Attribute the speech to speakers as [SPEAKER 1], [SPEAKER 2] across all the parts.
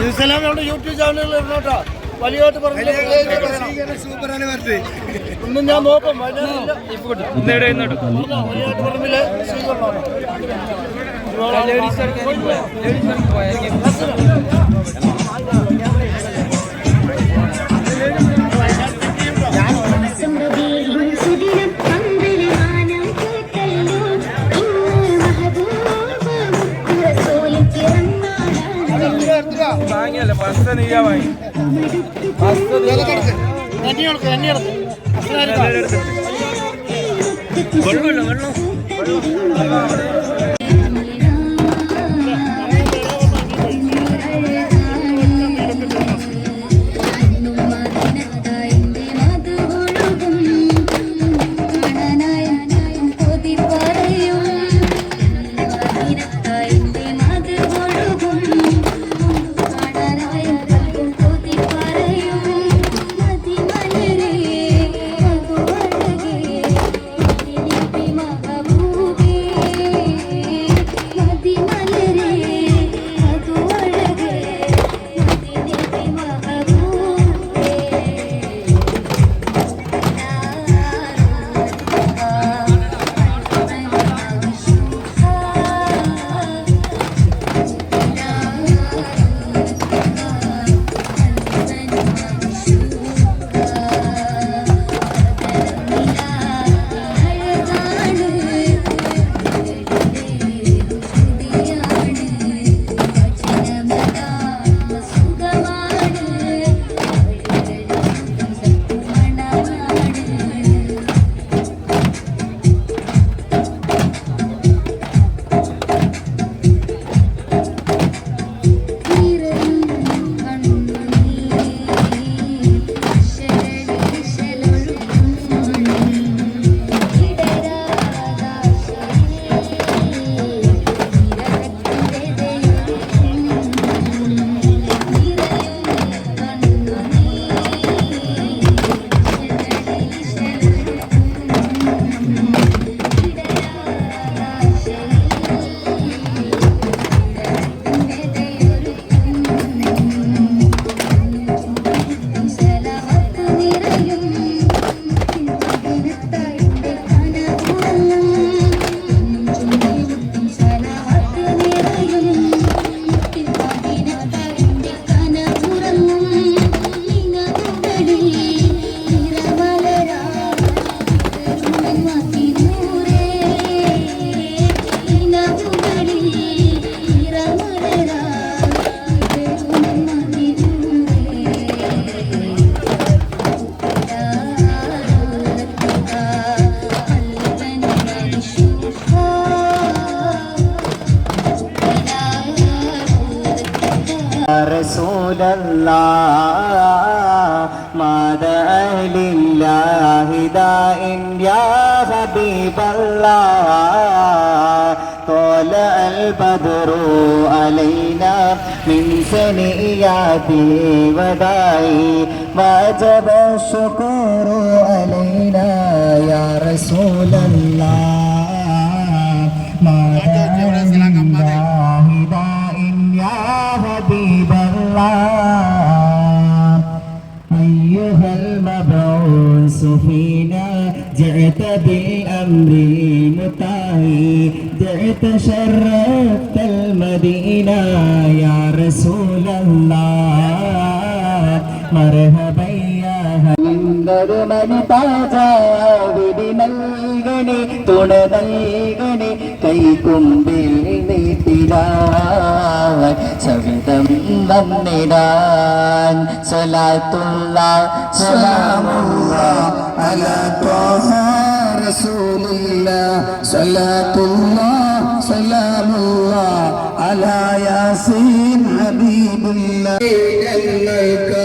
[SPEAKER 1] ഇസ്ലാം നമ്മുടെ യൂട്യൂബ് ചാനലിൽ ഇടണോട്ടാ വലിയതായിട്ട് പറഞ്ഞു ഇന്നും ഞാൻ നോക്കും വലിയായിട്ട് പറമ്പിൽ സ്വീകരണമാണ്
[SPEAKER 2] സുമതിയും പിറന്നാളാണ്
[SPEAKER 1] കഞ്ഞിയെടുക്ക് കഞ്ഞിയെടുക്ക് അസ്ലാരിക്കാം
[SPEAKER 3] رسول الله ماذا لله داء يا حبيب الله طلع البدر علينا من ثنيات الوداع وجب الشكر علينا يا رسول الله حبيب الله أيها المبعوث فينا جئت بالأمر المطاعي جئت شرفت المدينة يا رسول الله مرحبا يا പാചാവിടി നൽകണി തുണ നൽകണി കൈകുമ്പിൽ നീട്ടിടാൻ സവിതം വന്നിടാൻ. സലാത്തുള്ള സലാമുള്ള അല ത്വാഹ റസൂലില്ല സലാത്തുള്ള സലാമുള്ള അല യാസീൻ ഹബീബുല്ല ഞങ്ങൾക്ക്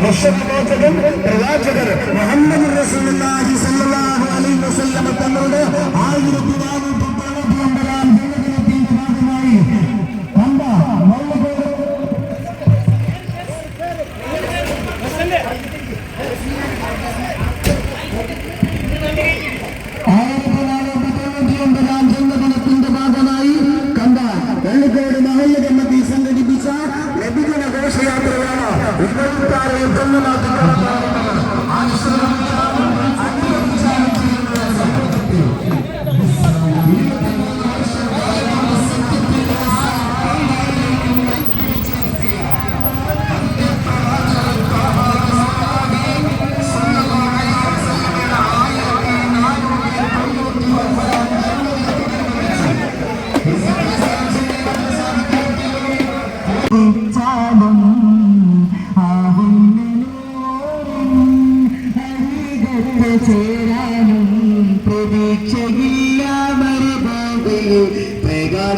[SPEAKER 4] കുറിച്ച വിശ്വവിമോചകൻ പ്രവാചകർ മുഹമ്മദ് റസൂലുള്ളാഹി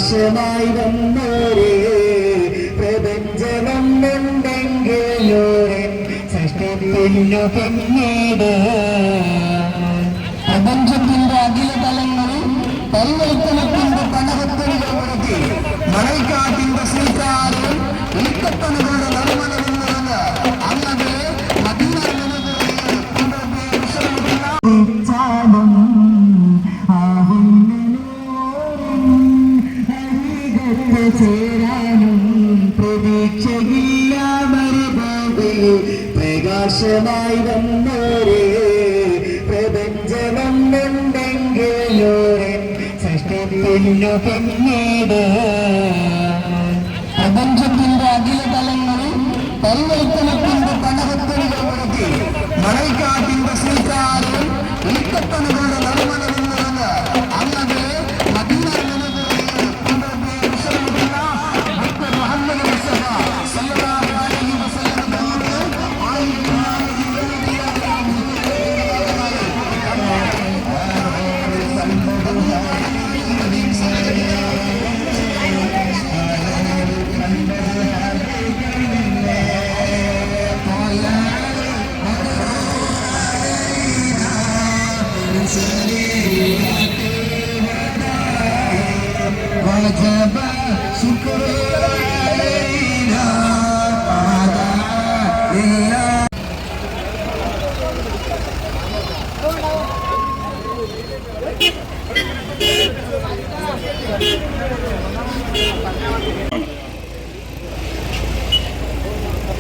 [SPEAKER 4] പ്രകാശമായി വന്നോരേ പ്രപഞ്ചമം ഉണ്ടെങ്കിലോരെ സൃഷ്ടിപ്പിന്നു പിന്നീട്. പ്രപഞ്ചത്തിന്റെ അഖില തലങ്ങളിൽ പരിവർത്തനത്തിന്റെ സൃഷ്ടിപ്പിന്നു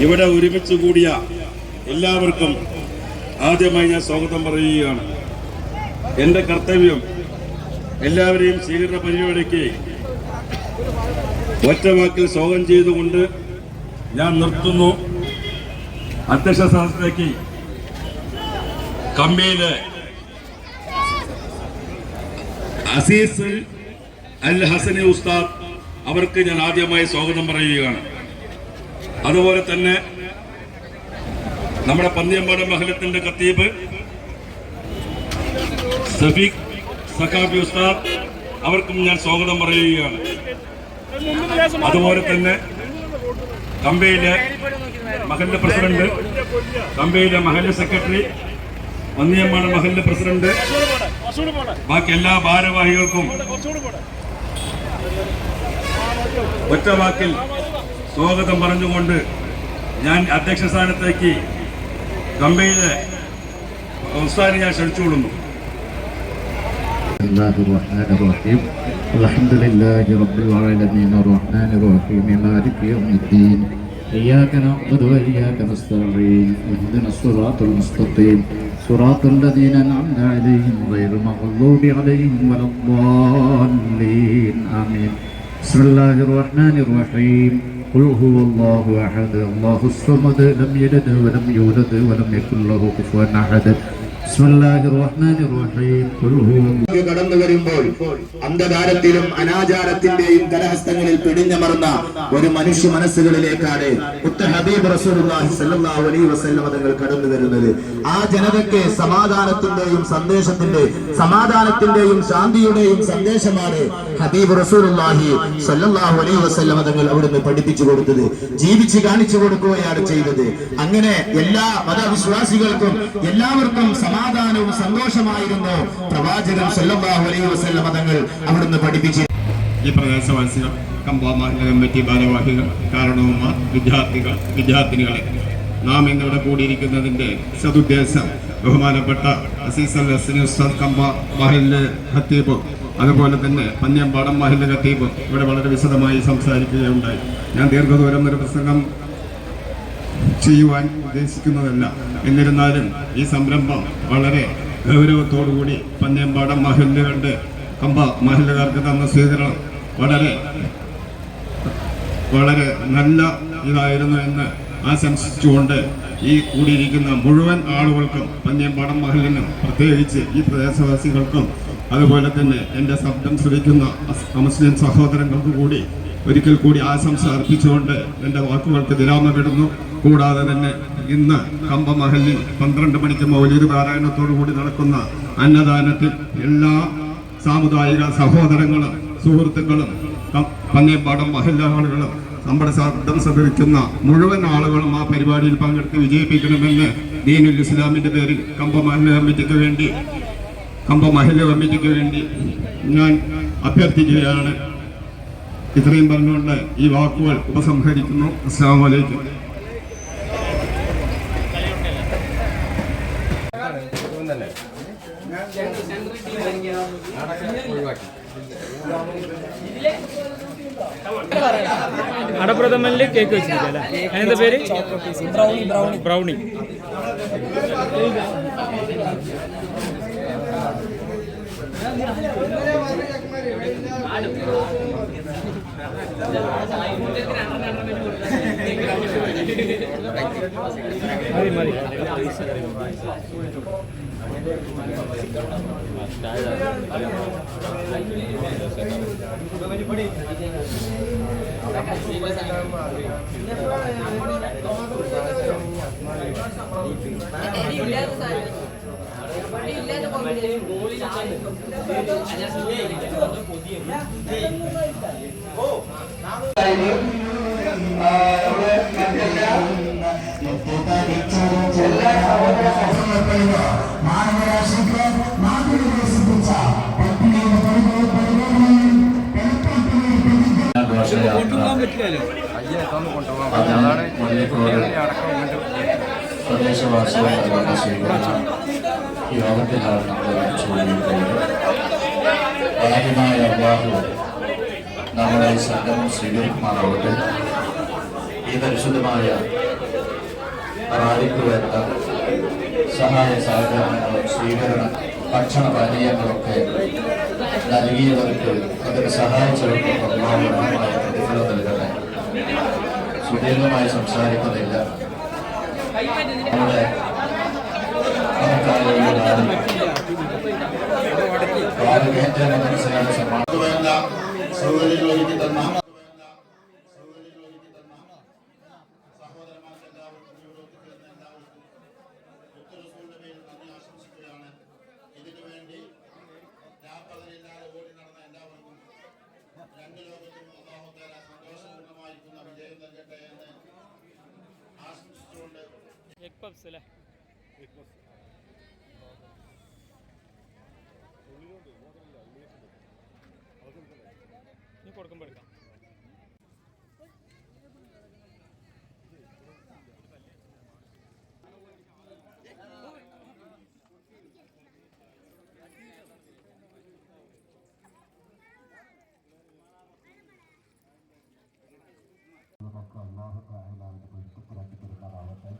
[SPEAKER 5] ഇവിടെ ഒരുമിച്ച് കൂടിയ എല്ലാവർക്കും ആദ്യമായി ഞാൻ സ്വാഗതം പറയുകയാണ്. എന്റെ കർത്തവ്യം എല്ലാവരെയും സ്വീകരണ പരിപാടിക്ക് ഒറ്റവാക്കിൽ സ്വാഗതം ചെയ്തുകൊണ്ട് ഞാൻ നിർത്തുന്നു. അധ്യക്ഷ സ്ഥാനത്തേക്ക് കമ്മിയിലെ അസീസ് അൽ ഹസനി ഉസ്താദ് അവർക്ക് ഞാൻ ആദ്യമായി സ്വാഗതം പറയുകയാണ്. അതുപോലെ തന്നെ നമ്മുടെ പന്തിയമ്പാടം മഹലത്തിന്റെ കത്തീബ് സഫീഖ് സഖാബി ഉസ്താദ് അവർക്കും ഞാൻ സ്വാഗതം പറയുകയാണ്. അതുപോലെ തന്നെ കമ്പയിലെ മഹല്ല പ്രസിഡന്റ് കമ്പയിലെ മഹല്ല സെക്രട്ടറി വന്നിയമ്മാണ് മഹല്ല പ്രസിഡന്റ്. ബാക്കി എല്ലാ ഭാരവാഹികൾക്കും ഒറ്റ വാക്കിൽ സ്വാഗതം പറഞ്ഞുകൊണ്ട് ഞാൻ അധ്യക്ഷ സ്ഥാനത്തേക്ക് കമ്പയിലെ സംസ്ഥാനം ഞാൻ ക്ഷണിച്ചുകൊള്ളുന്നു.
[SPEAKER 6] الله الرحمن الرحيم الحمد لله رب العالمين الرحمن الرحيم مالك يوم الدين إياك نعبد وإياك نستعين اهدنا الصراط المستقيم صراط الذين أنعمت عليهم غير المغضوب عليهم ولا الضالين آمين بسم الله الرحمن الرحيم قل هو الله أحد الله الصمد لم يلد ولم يولد ولم يكن له كفوا أحد
[SPEAKER 7] കടന്നു വരുമ്പോൾ അന്ധകാരത്തിലും അനാചാരത്തിന്റെയും കലഹസ്തങ്ങളിൽ പിടിഞ്ഞമർന്ന ഒരു മനുഷ്യ മനസ്സുകളിലേക്കാണ് ഹബീബ് അലൈഹി തങ്ങൾ കടന്നു വരുന്നത്. ആ ജനതയ്ക്ക് സമാധാനത്തിന്റെയും സന്ദേശത്തിന്റെ സമാധാനത്തിന്റെയും ശാന്തിയുടെയും സന്ദേശമാണ് ഹബീബ് റസൂലുള്ളാഹി സല്ലല്ലാഹു അലൈഹി വസല്ലം തങ്ങൾ അവിടുന്ന് പഠിപ്പിച്ചു കൊടുത്തത്. ജീവിച്ച് കാണിച്ചു കൊടുക്കുകയാണ് ചെയ്തത്. അങ്ങനെ എല്ലാ മതവിശ്വാസികൾക്കും എല്ലാവർക്കും സമാ സമാധാനവും സന്തോഷമായിരുന്നു. പ്രവാചകൻ സല്ലല്ലാഹു അലൈഹി തങ്ങൾ അവിടുന്ന് പഠിപ്പിച്ചു.
[SPEAKER 8] ഈ പ്രദേശവാസികൾ കമ്പാമാല കമ്മിറ്റി ഭാരവാഹികൾ കാരണവന്മാർ വിദ്യാർത്ഥികൾ വിദ്യാർത്ഥിനികളെ നാം ഇന്നിവിടെ കൂടിയിരിക്കുന്നതിന്റെ സതുദ്ദേശം ബഹുമാനപ്പെട്ട അസീസൽ ഉസ്താദ് കമ്പ മഹലിലെ ഖത്തീബ് അതുപോലെ തന്നെ പന്ന്യമ്പാടം മഹലിലെ ഖത്തീബ് ഇവിടെ വളരെ വിശദമായി സംസാരിക്കുകയുണ്ടായി. ഞാൻ ദീർഘദൂരം ഒരു പ്രസംഗം ചെയ്യുവാൻ ഉദ്ദേശിക്കുന്നതല്ല. എന്നിരുന്നാലും ഈ സംരംഭം വളരെ ഗൗരവത്തോടുകൂടി പന്നയമ്പാടം മഹല്ലുകളുടെ കമ്പ മഹല്ലുകാർക്ക് തന്ന സ്വീകരണം വളരെ വളരെ നല്ല ഇതായിരുന്നു എന്ന് ആശംസിച്ചുകൊണ്ട് ഈ കൂടിയിരിക്കുന്ന മുഴുവൻ ആളുകൾക്കും പന്നയമ്പാടം മഹലിനും പ്രത്യേകിച്ച് ഈ പ്രദേശവാസികൾക്കും അതുപോലെ തന്നെ എന്റെ ശബ്ദം ശ്രമിക്കുന്ന മുസ്ലിം സഹോദരങ്ങൾക്ക് കൂടി ഒരിക്കൽ കൂടി ആശംസ അർപ്പിച്ചുകൊണ്ട് എന്റെ വാക്കുകൾക്ക് വിരാമമിടുന്നു കൂടാതെ തന്നെ ഇന്ന് കമ്പമഹലിൽ പന്ത്രണ്ട് മണിക്ക് മൗലിക പാരായണത്തോടു കൂടി നടക്കുന്ന അന്നദാനത്തിൽ എല്ലാ സാമുദായിക സഹോദരങ്ങളും സുഹൃത്തുക്കളും പന്നേപ്പാടം മഹല്ല ആളുകളും നമ്മുടെ ശബ്ദം ശ്രദ്ധിക്കുന്ന മുഴുവൻ ആളുകളും ആ പരിപാടിയിൽ പങ്കെടുത്ത് വിജയിപ്പിക്കണമെന്ന് ദീനുൽ ഇസ്ലാമിന്റെ പേരിൽ കമ്പ മഹല്ല കമ്മിറ്റിക്ക് വേണ്ടി കമ്പ മഹല്ല കമ്മിറ്റിക്ക് വേണ്ടി ഞാൻ അഭ്യർത്ഥിക്കുകയാണ്. ഇത്രയും പറഞ്ഞുകൊണ്ട് ഈ വാക്കുകൾ ഉപസംഹരിക്കുന്നു. അസ്സാം വലൈക്കും
[SPEAKER 9] അടപ്രഥമനിൽ കേക്ക് വെച്ചിരിക്കല്ലേ അതിന്റെ പേര്? Brownie brownie brownie. മതി മതി
[SPEAKER 10] പ്രദേശവാസികളുടെ സ്വീകരണം യോഗത്തിലാണ് നമ്മൾ ചൂണ്ടിയിട്ടുള്ളത് ആദ്യമായ അള്ളാഹു നമ്മളെ ഈ സംഘം സ്വീകരിക്കുമാറാവട്ടെ ഈ പരിശുദ്ധമായ റാലിക്ക് വേണ്ട സഹായ സഹകരണങ്ങളും സ്വീകരണ ഭക്ഷണ പാനീയങ്ങളൊക്കെ നൽകിയവർക്ക് അതിന് സഹായിച്ചവർക്ക് പ്രതിഫലം നൽകട്ടെ. സുദീർഘമായി സംസാരിക്കുന്നില്ല. നമ്മുടെ ഏറ്റവും മനസ്സിലായ സമ്മാനം
[SPEAKER 9] ಸೌರದೇವಿ ಅವರಿಗೆ ತನ್ನ നീ കൊടുക്കുമ്പോൾ എടുക്കാം.
[SPEAKER 10] നമുക്ക് അള്ളാഹു താഴെ പൊരുത്തപ്പെടാക്കി പെരുമാറാവട്ടെ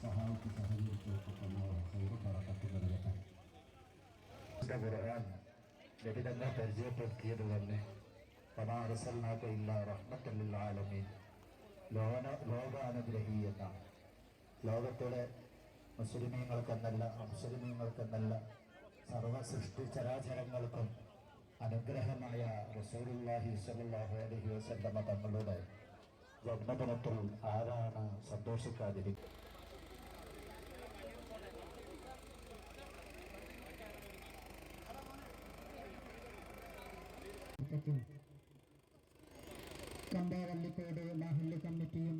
[SPEAKER 10] സഹായിച്ച് സഹകരിച്ചൊക്കെ പരിചയപ്പെടുത്തിയത് തന്നെ എന്ന ലോകത്തിലെ
[SPEAKER 6] മുസ്ലിമീങ്ങൾക്കെന്നല്ല അമുസ്ലിമീങ്ങൾക്കെന്നല്ല സർവ സൃഷ്ടി ചരാചരങ്ങൾക്കും അനുഗ്രഹമായ റസൂലുല്ലാഹി സ്വല്ലല്ലാഹു അലൈഹി വസല്ലമ തങ്ങളുടെ ജന്മദിനത്തിൽ ആരാണ് സന്തോഷിക്കാതിരിക്കുക?
[SPEAKER 11] കമ്പാവല്ലിക്കോട് മഹല്ല് കമ്മിറ്റിയും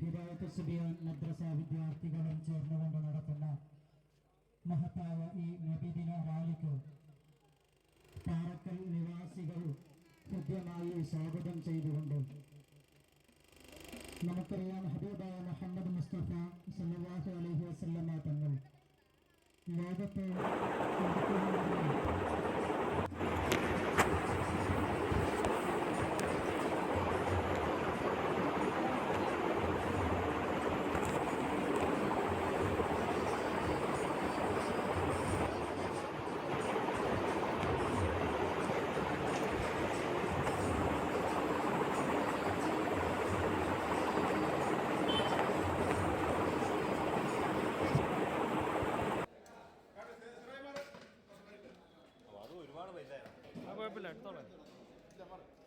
[SPEAKER 11] ഹിദായത്ത് സുബിയാൻ മദ്രസ വിദ്യാർത്ഥികളും ചേർന്നുകൊണ്ട് നടത്തുന്ന മഹത്തായ ഈ നബിദിന റാലിക്ക് പാറക്കൽ നിവാസികൾ ഹൃദ്യമായി സ്വാഗതം ചെയ്തുകൊണ്ട് നമുക്കറിയാം ഹബീബായ മുഹമ്മദ് മുസ്തഫ സല്ലല്ലാഹു അലൈഹി വസല്ലമ തങ്ങൾ ലോകത്തെ
[SPEAKER 9] তলায় তলায়